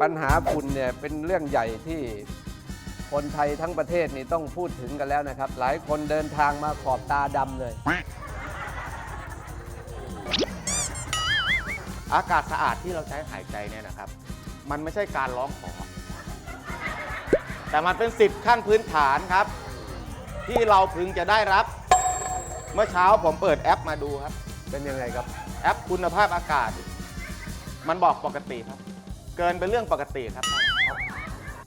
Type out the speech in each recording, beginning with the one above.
ปัญหาฝุ่นเนี่ยเป็นเรื่องใหญ่ที่คนไทยทั้งประเทศนี่ต้องพูดถึงกันแล้วนะครับ หลายคนเดินทางมาขอบตาดำเลย อากาศสะอาดที่เราใช้หายใจเนี่ยนะครับ มันไม่ใช่การร้องขอ แต่มันเป็นสิทธิ์ขั้นพื้นฐานครับ ที่เราพึงจะได้รับ เมื่อเช้าผมเปิดแอปมาดูครับ เป็นยังไงครับ แอปคุณภาพอากาศ มันบอกปกติครับ เกินเป็นเรื่องปกติครับ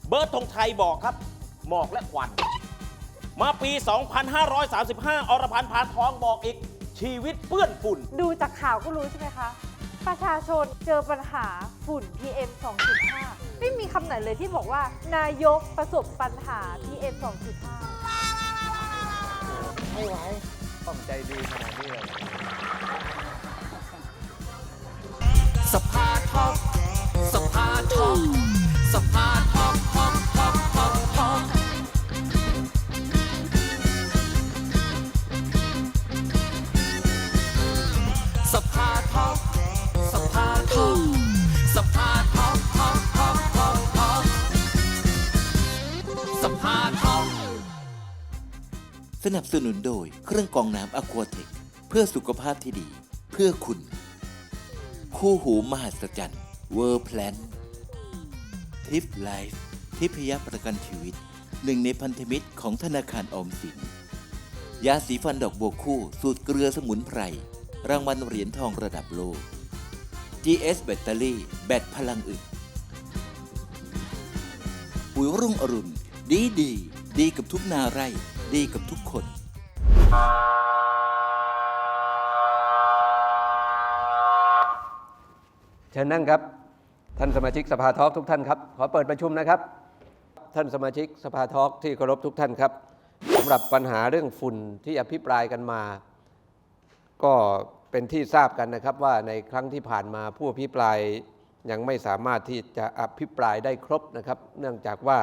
เบิร์ดธงชัยบอกครับ หมอกและควัน มาปี 2535 อรพันธ์พานทองบอกอีก ชีวิตเปื้อนฝุ่น ดูจากข่าวก็รู้ใช่ไหมคะ ประชาชนเจอปัญหาฝุ่น PM 2.5 ไม่มีคำไหนเลยที่บอกว่า นายกประสบปัญหา PM 2.5 ไม่ไหวต้องใจดีขนาดนี้เลย สภาทอกสภา ทอกสภาทอกทอกทอกทอกทอกสภาทอกสภาทอกสภาทอกทอกทอกทอกทอกสภาทอกสนับสนุนโดยเครื่องกรองน้ำอควาเทคเพื่อสุขภาพที่ดี เพื่อคุณ คู่หูมหัศจรรย์เวิร์แพลน ทิฟไลฟ์ทิพยประกันชีวิต หนึ่งในพันธมิตรของธนาคารออมสิน ยาสีฟันดอกบัวคู่ สูตรเกลือสมุนไพร รางวัลเหรียญทองระดับโลก GS แบตเตอรี่ แบตพลังอึดปุ๋ยรุ่งอรุณ ดีดี ดีกับทุกนาไร่ ดีกับทุกคนเชิญนั่งครับ ท่านสมาชิกสภาทอกทุกท่านครับ ขอเปิดประชุมนะครับ ท่านสมาชิกสภาทอกที่เคารพทุกท่านครับสำหรับปัญหาเรื่องฝุ่นที่อภิปรายกันมา ก็เป็นที่ทราบกันนะครับว่าในครั้งที่ผ่านมาผู้อภิปรายยังไม่สามารถที่จะอภิปรายได้ครบนะครับ เนื่องจากว่า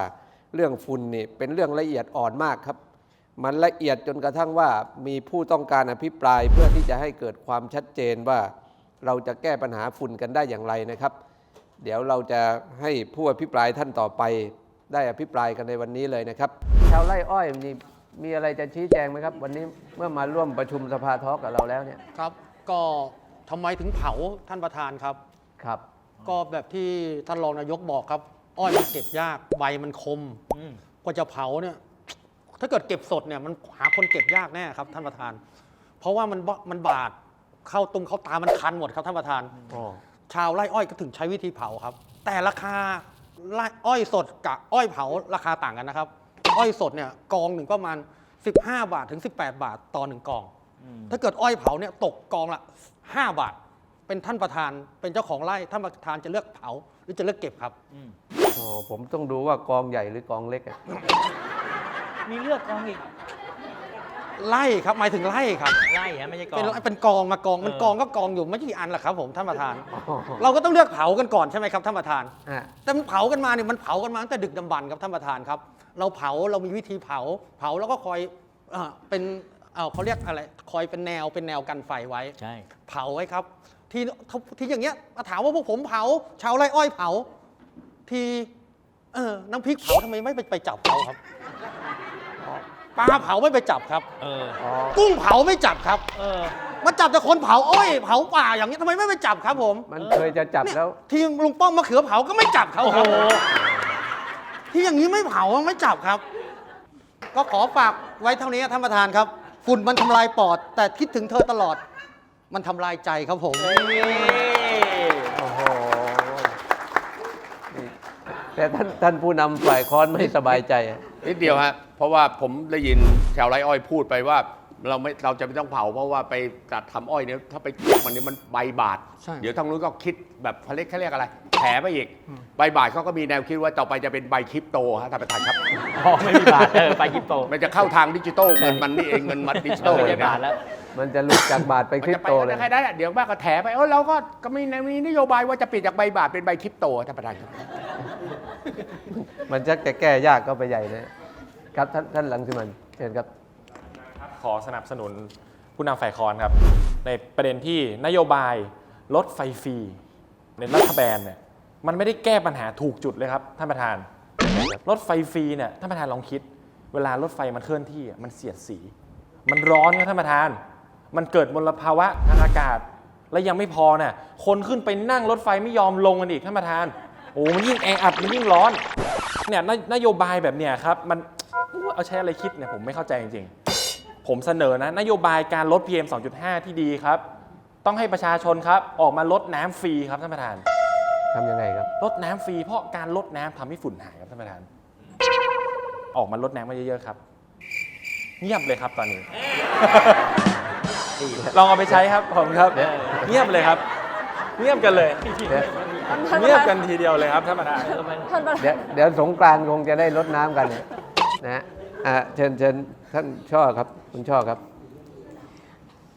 เรื่องฝุ่นนี่เป็นเรื่องละเอียดอ่อนมากครับ มันละเอียดจนกระทั่งว่ามีผู้ต้องการอภิปรายเพื่อที่จะให้เกิดความชัดเจนว่า เราจะแก้ปัญหาฝุ่นกันได้อย่างไรนะครับ เดี๋ยวเราจะให้ผู้อภิปรายท่านต่อไป ได้อภิปรายกันในวันนี้เลยนะครับ ชาวไร่อ้อยมีมีอะไรจะชี้แจงไหมครับ วันนี้เมื่อมาร่วมประชุมสภาทอล์กกับเราแล้วเนี่ยครับ ก็ทำไมถึงเผาท่านประธานครับ ครับ ก็แบบที่ท่านรองนายกบอกครับ อ้อยมันเก็บยากใบมันคมกว่าจะเผาเนี่ย ถ้าเกิดเก็บสดเนี่ยมันหาคนเก็บยากแน่ครับท่านประธาน เพราะว่ามันบมันบาดเข้าตรงเข้าตามันคันหมดครับท่านประธานอ๋อ ชาวไร่อ้อยก็ถึงใช้วิธีเผาครับ แต่ราคาไร่อ้อยสดกับอ้อยเผาราคาต่างกันนะครับ อ้อยสดเนี่ยกองหนึ่งประมาณ 15 บาทถึง 18 บาทต่อหนึ่งกอง ถ้าเกิดอ้อยเผาเนี่ยตกกองละ 5 บาท เป็นท่านประธานเป็นเจ้าของไร่ท่านประธานจะเลือกเผาหรือจะเลือกเก็บครับอ๋อผมต้องดูว่ากองใหญ่หรือกองเล็กอะ มีเลือกกองอีก ไร่ครับหมายถึงไร่ครับ ไล่ฮะไม่ใช่กอง เป็นเป็นกองมากองมันเออ กองก็กองอยู่ไม่กี่อันหรอกครับผมท่านประธานอ๋อเราก็ต้องเลือกเผากันก่อนใช่ไหมครับท่านประธานฮะแต่มันเผากันมาเนี่ยมันเผากันมาตั้งแต่ดึกดำบรรพ์ครับท่านประธานครับ เราเผาเรามีวิธีเผา เผาแล้วก็คอยเอ่อเป็นเอ่อเขาเรียกอะไรคอยเป็นแนวเป็นแนวกันไฟไว้ ใช่ เผาไว้ครับ ที่ที่อย่างเงี้ยมาถามว่าพวกผมเผา ชาวไร่อ้อยเผา ทีเออน้ำพริกเผาทำไมไม่ไปไปจับเขาครับ ปลาเผาไม่ไปจับครับ เอออ๋อกุ้งเผาไม่จับครับเออมาจับแต่คนเผาอ้อยเผาป่าอย่างนี้ยทำไมไม่ไปจับครับผมมันเคยจะจับเนี่ยแล้วทีมลุงป้อมมะเขือเผาก็ไม่จับเขาโอ้คโหรับที่อย่างนี้ไม่เผาไม่จับครับ ก็ขอฝากไว้เท่านี้ท่านประธานครับ ฝุ่นมันทำลายปอด แต่คิดถึงเธอตลอด มันทำลายใจครับผม โอ้โหนี่แต่ท่านท่านผู้นำฝ่ายค้อนไม่สบายใจอะ นิดเดียวฮะเพราะว่าผมได้ยินชาวไร่อ้อยพูดไปว่า เราไม่เราจะไม่ต้องเผาเพราะว่าไปตัดทำอ้อยเนี่ยถ้าไปเก็บมันนี่มันใบบาดใช่ เดี๋ยวทางนู้นก็คิดแบบเขาเรียกเขาเรียกอะไรแถไปอีกใบบาดเขาก็มีแนวคิดว่าต่อไปจะเป็นใบคริปโตฮะท่านประธานครับ อ๋อไม่มีบาทเออไปคริปโตมันจะเข้าทางดิจิตอลเงินมันนี่เองเงินมันดิจิตอลไม่เลใช่ยนะบาทแล้ว มันจะหลุดจากบาทไปมันคริปจะไปโตเลยได้แค่นั้นแหละเดี๋ยวบ้าก็แถไปเออเราก็ก็มีมีนโยบายว่าจะเปลี่ยนจากใบบาทเป็นใบคริปโตท่านประธานครับ มันจะแก้แก้ยากก็ไปใหญ่นะครับท่านท่านหลังสิมันเชิญครับขอสนับสนุนผู้นำฝ่ายค้านครับ ในประเด็นที่นโยบายลดไฟฟรีในรัฐบาลเนี่ยมันไม่ได้แก้ปัญหาถูกจุดเลยครับท่านประธาน รถไฟฟรีเนี่ยท่านประธานลองคิด เวลารถไฟมันเคลื่อนที่มันเสียดสี มันร้อนครับท่านประธาน มันเกิดมลภาวะทางอากาศ และยังไม่พอเนี่ยคนขึ้นไปนั่งรถไฟไม่ยอมลงกันอีกท่านประธาน อ้มันยิ่งแออัดมันยิ่งร้อนเนี่ยนนโยบายแบบเนี้ยครับมันเอาใช้อะไรคิดเนี่ยผมไม่เข้าใจจริงๆ ผมเสนอนะนโยบายการลด PM 2.5 ที่ดีครับ ต้องให้ประชาชนครับออกมาลดน้ำฟรีครับท่านประธานทำยังไงครับลดน้ำฟรีเพราะการลดน้ำทำให้ฝุ่นหายครับท่านประธาน ออกมาลดน้ำมาเยอะๆครับเงียบเลยครับตอนนี้ ลองเอาไปใช้ครับผมครับเงียบเลยครับ เงียบกันเลย เงียบกันทีเดียวเลยครับท่านประธานท่านประธานเดี๋ยวเดี๋ยวสงกรานต์คงจะได้ลดน้ำกัน นะฮะอะเชิญเชิญท่านช่อครับคุณช่อครับ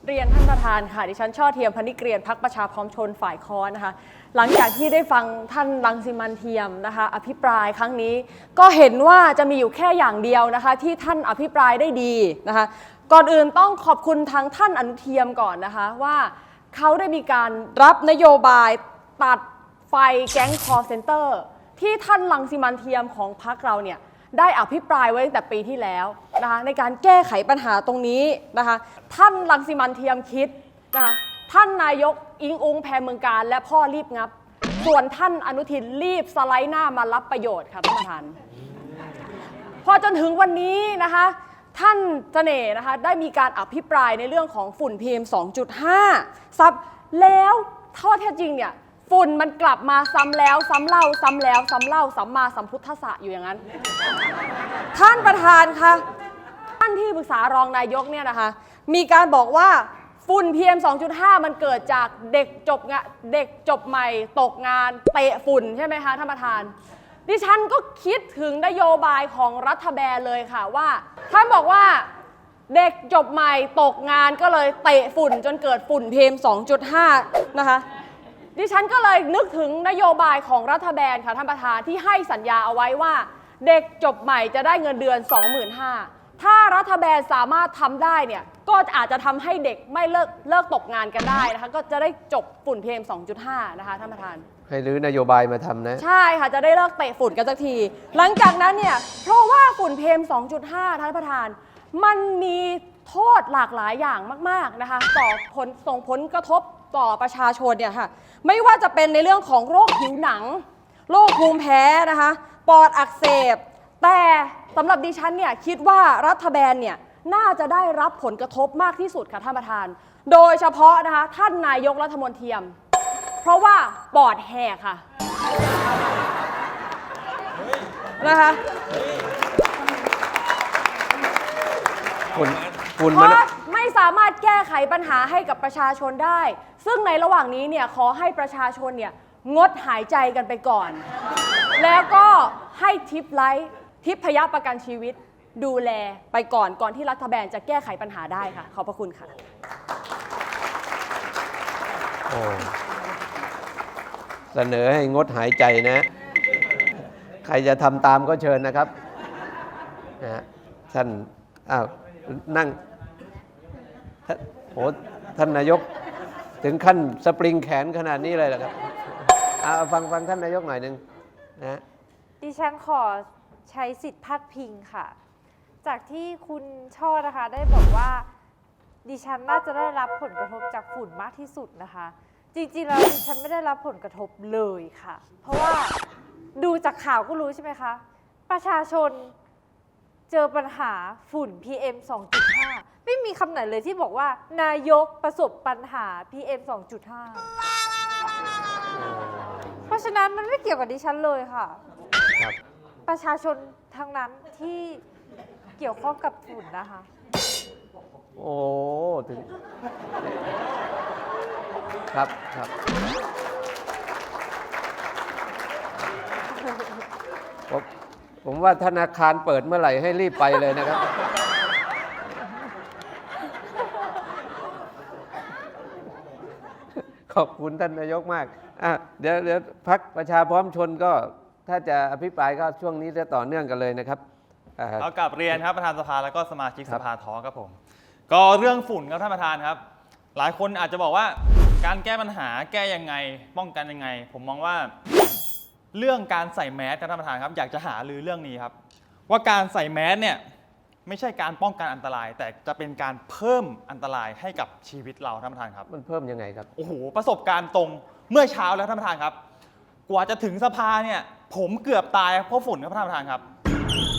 เรียนท่านประธานค่ะดิฉันช่อเทียมพนิกเกรียนพักประชาพร้อมชนฝ่ายค้อนนะคะ หลังจากที่ได้ฟังท่านรังสิมันเทียมนะคะ อภิปรายครั้งนี้ ก็เห็นว่าจะมีอยู่แค่อย่างเดียวนะคะ ที่ท่านอภิปรายได้ดีนะคะ ก่อนอื่นต้องขอบคุณทางท่านอนุเทียมก่อนนะคะว่าเขาได้มีการรับนโยบายตัด ไฟแก๊งคอร์เซนเตอร์ที่ท่านรังสิมันเทียมของพรรคเราเนี่ยได้อภิปรายไว้ตั้งแต่ปีที่แล้วนะคะในการแก้ไขปัญหาตรงนี้นะคะท่านรังสิมันเทียมคิดนะคะท่านนายกอิงอุงแพรเมืองการและพ่อรีบงับ ส่วนท่านอนุทินรีบสไลด์หน้ามารับประโยชน์ค่ะท่านประธานพอจนถึงวันนี้นะคะท่านเสน่ห์นะคะได้มีการอภิปรายในเรื่องของฝุ่น PM 2.5ซับแล้วข้อเท็จจริงเนี่ย ฝุ่นมันกลับมาซ้ำแล้วซ้ำเล่าซ้ำแล้วซ้ำเล่าซ้ำมาซ้ำพุทธะอยู่อย่างนั้น ท่านประธานคะท่านที่ปรึกษารองนายกเนี่ยนะคะ มีการบอกว่าฝุ่น PM 2.5 มันเกิดจากเด็กจบงะเด็กจบใหม่ตกงานเตะฝุ่นใช่ไหมคะท่านประธาน ดิฉันก็คิดถึงนโยบายของรัฐบาลเลยค่ะว่าท่านบอกว่าเด็กจบใหม่ตกงานก็เลยเตะฝุ่นจนเกิดฝุ่น PM 2.5 นะคะ ดิฉันก็เลยนึกถึงนโยบายของรัฐบาลค่ะท่านประธานที่ให้สัญญาเอาไว้ว่า เด็กจบใหม่จะได้เงินเดือน 25,000ถ้ารัฐบาลสามารถทำได้เนี่ยก็อาจจะทำให้เด็กไม่เลิกเลิกตกงานกันได้นะคะก็จะได้จบฝุ่น PM 2.5 นะคะท่านประธาน ให้รื้อนโยบายมาทำนะ ใช่ค่ะ จะได้เลิกเตะฝุ่นกันสักที หลังจากนั้นเนี่ย เพราะว่าฝุ่น PM 2.5 ท่านประธาน มันมีโทษหลากหลายอย่างมาก ๆ นะคะต่อผลส่งผลกระทบ ต่อประชาชนเนี่ยค่ะ ไม่ว่าจะเป็นในเรื่องของโรคผิวหนัง โรคภูมิแพ้นะคะ ปอดอักเสบ แต่สำหรับดิฉันเนี่ยคิดว่ารัฐบาลเนี่ยน่าจะได้รับผลกระทบมากที่สุดค่ะท่านประธาน โดยเฉพาะนะคะท่านนายกรัฐมนตรีเพราะว่าปอดแหกค่ะนะคะฝุ่นฝุ่นเพมัน ราะไม่สามารถแก้ไขปัญหาให้กับประชาชนได้ ซึ่งในระหว่างนี้เนี่ยขอให้ประชาชนเนี่ยงดหายใจกันไปก่อน แล้วก็ให้ทิปไลท์ทิปพยาประกันชีวิตดูแลไปก่อนก่อนที่รัฐบาลจะแก้ไขปัญหาได้ค่ะ ขอบพระคุณค่ะ โอ้เสนอให้งดหายใจนะ ใครจะทำตามก็เชิญนะครับนะฮะท่านอ้าวนั่งท่านโอ้ท่านนายก ถึงขั้นสปริงแขนขนาดนี้เลยเหรอครับเอาฟังฟังท่านนายกหน่อยหนึ่งนะดิฉันขอใช้สิทธิ์พัดพิงค่ะ จากที่คุณช่อนะคะ ได้บอกว่า ดิฉันน่าจะได้รับผลกระทบจากฝุ่นมากที่สุดนะคะ จริงๆแล้วดิฉันไม่ได้รับผลกระทบเลยค่ะ เพราะว่าดูจากข่าวก็รู้ใช่ไหมคะ ประชาชนเจอปัญหาฝุ่น PM 2.5 ไม่มีคำไหนเลยที่บอกว่า นายกประสบปัญหา PM 2.5 เพราะฉะนั้นมันไม่เกี่ยวกับดิฉันเลยค่ะ ครับ ประชาชนทั้งนั้นที่เกี่ยวข้องกับฝุ่นนะคะ โอ้ถึงครับครับ ผมผมว่าธนาคารเปิดเมื่อไหร่ให้รีบไปเลยนะครับ อบคุณท่านนายกมากอะเดี๋ยวเดี๋ยวพักประชาพร้อมชนก็ถ้าจะอภิปรายก็ช่วงนี้จะต่อเนื่องกันเลยนะครับอ่าเอากลับเรียนครับประธานสภาแล้วก็สมาชิกครัสบภาท้องครับผม ก็เรื่องฝุ่นครับท่านประธานครับ หลายคนอาจจะบอกว่าการแก้ปัญหาแก้ยังไง ป้องกันยังไง ผมมองว่า เรื่องการใส่แมสครับท่านประธานครับ อยากจะหารือเรื่องนี้ครับ ว่าการใส่แมสเนี่ย ไม่ใช่การป้องกันอันตราย แต่จะเป็นการเพิ่มอันตรายให้กับชีวิตเราท่านประธานครับ มันเพิ่มยังไงครับ โอ้โหประสบการณ์ตรงเมื่อเช้าแล้วท่านประธานครับ กว่าจะถึงสภาเนี่ยผมเกือบตายเพราะฝุ่นครับท่านประธานครับ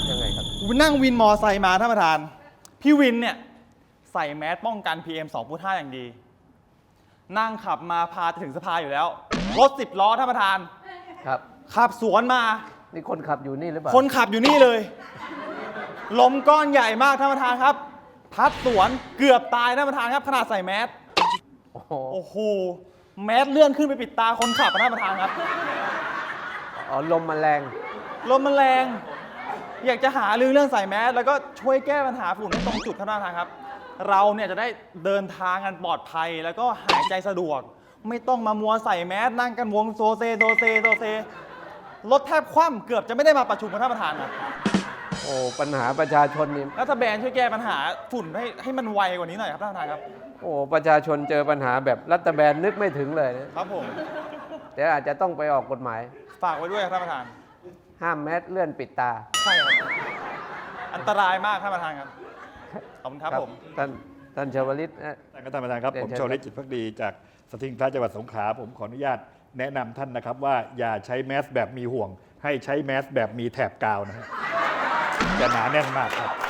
ยังไงครับ นั่งวินมอไซค์มาท่านประธาน พี่วินเนี่ยใส่แมสป้องกัน PM 2.5 อย่างดี นั่งขับมาพาจะถึงสภาอยู่แล้ว รถสิบล้อท่านประธาน ครับ ขับสวนมา นี่คนขับอยู่นี่หรือเปล่า คนขับอยู่นี่เลย ลมก้อนใหญ่มากท่านประธานครับ พัดสวนเกือบตายท่านประธานครับ ขนาดใส่แมสโอ้โหโอ้โหแมสเลื่อนขึ้นไปปิดตาคนขับอะท่านประธานครับ อ๋อลมมันแรง ลมมันแรง อยากจะหารือเรื่องใส่แมสแล้วก็ช่วยแก้ปัญหาฝุ่นให้ตรงจุดท่านประธานครับ เราเนี่ยจะได้เดินทางกันปลอดภัยแล้วก็หายใจสะดวก ไม่ต้องมามัวใส่แมสนั่งกันวงโซเซโซเซโซเซรถแทบคว่ำเกือบจะไม่ได้มาประชุมกับท่านประธานครับ โอ้ปัญหาประชาชนนี่รัฐบาลช่วยแก้ปัญหาฝุ่นให้ให้มันไวกว่านี้หน่อยครับท่านประธานครับ โอ้ประชาชนเจอปัญหาแบบรัฐบาลนึกไม่ถึงเลยนะครับผม แต่อาจจะต้องไปออกกฎหมาย ฝากไว้ด้วยครับท่านประธาน ห้ามแมสเลื่อนปิดตา ใช่ครับ อันตรายมากท่านประธานครับ ขอบคุณครับผม ท่านท่านชวลิตนะ ท่านประธานครับ เรียนผมเชิญชวลิตจิตพักดีจากสถิงพระจังหวัดสงขลาผมขออนุญาตแนะนำท่านนะครับว่าอย่าใช้แมสแบบมีห่วง ให้ใช้แมสแบบมีแถบกาวนะฮะ จะหนาแน่นมากครับ